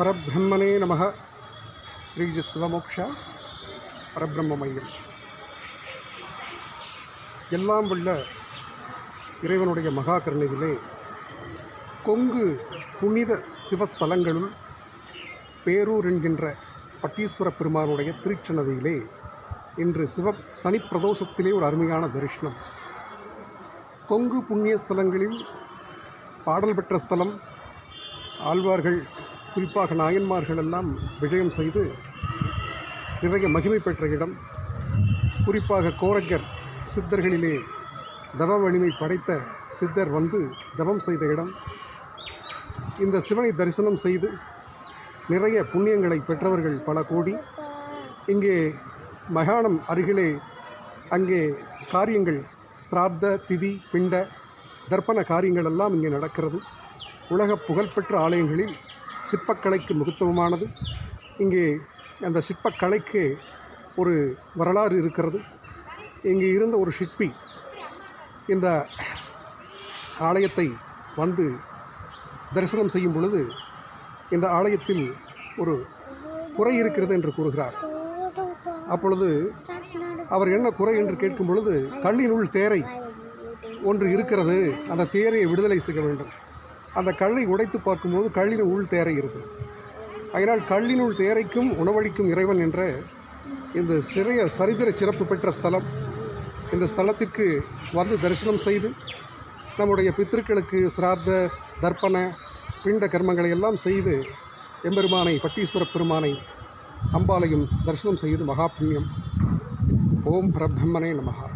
பரபிரம்மனே நமக ஸ்ரீஜித் சிவமோக்ஷா பரபிரம்ம மையம் எல்லாம் உள்ள இறைவனுடைய மகா கருணையிலே கொங்கு புனித சிவஸ்தலங்களுள் பேரூர் என்கின்ற பட்டீஸ்வர பெருமானுடைய திருச்சன்னதியிலே இன்று சிவ சனி பிரதோஷத்திலே ஒரு அருமையான தரிசனம். கொங்கு புண்ணிய ஸ்தலங்களில் பாடல் பெற்ற ஸ்தலம் ஆழ்வார்கள் குறிப்பாக நாயன்மார்கள் எல்லாம் விஜயம் செய்து நிறைய மகிமை பெற்ற இடம். குறிப்பாக கோரக்கர் சித்தர்களிலே தவ வலிமை படைத்த சித்தர் வந்து தவம் செய்த இடம். இந்த சிவனை தரிசனம் செய்து நிறைய புண்ணியங்களை பெற்றவர்கள் பல கோடி. இங்கே மகாணம் அருகிலே அங்கே காரியங்கள் ஸ்ரார்த்த திதி பிண்ட தர்ப்பண காரியங்கள் எல்லாம் இங்கே நடக்கிறது. உலக புகழ்பெற்ற ஆலயங்களில் சிற்பக்கலைக்கு மகத்துவமானது இங்கே அந்த சிற்பக்கலைக்கு ஒரு வரலாறு இருக்கிறது. இங்கே இருந்த ஒரு சிற்பி இந்த ஆலயத்தை வந்து தரிசனம் செய்யும் பொழுது இந்த ஆலயத்தில் ஒரு குறை இருக்கிறது என்று கூறுகிறார். அப்பொழுது அவர் என்ன குறை என்று கேட்கும் பொழுது கல்லினுள் தேரை ஒன்று இருக்கிறது. அந்த தேரையை விடுதலை செய்ய வேண்டும். அந்த கல்லை உடைத்து பார்க்கும்போது கல்லின் உள் தேரை இருக்கிறது அதனால் கல்லினுள் தேரைக்கும் உணவளிக்கும் இறைவன் என்ற இந்த சிறைய சரித்திர சிறப்பு பெற்ற ஸ்தலம் இந்த ஸ்தலத்திற்கு வந்து தரிசனம் செய்து நம்முடைய பித்திருக்களுக்கு சிரார்த்த தர்ப்பண பிண்ட கர்மங்களை எல்லாம் செய்து எம்பெருமானை பட்டீஸ்வர பெருமானை அம்பாலையும் தரிசனம் செய்து மகா புண்ணியம் ஓம் பிரம்மனே நமகா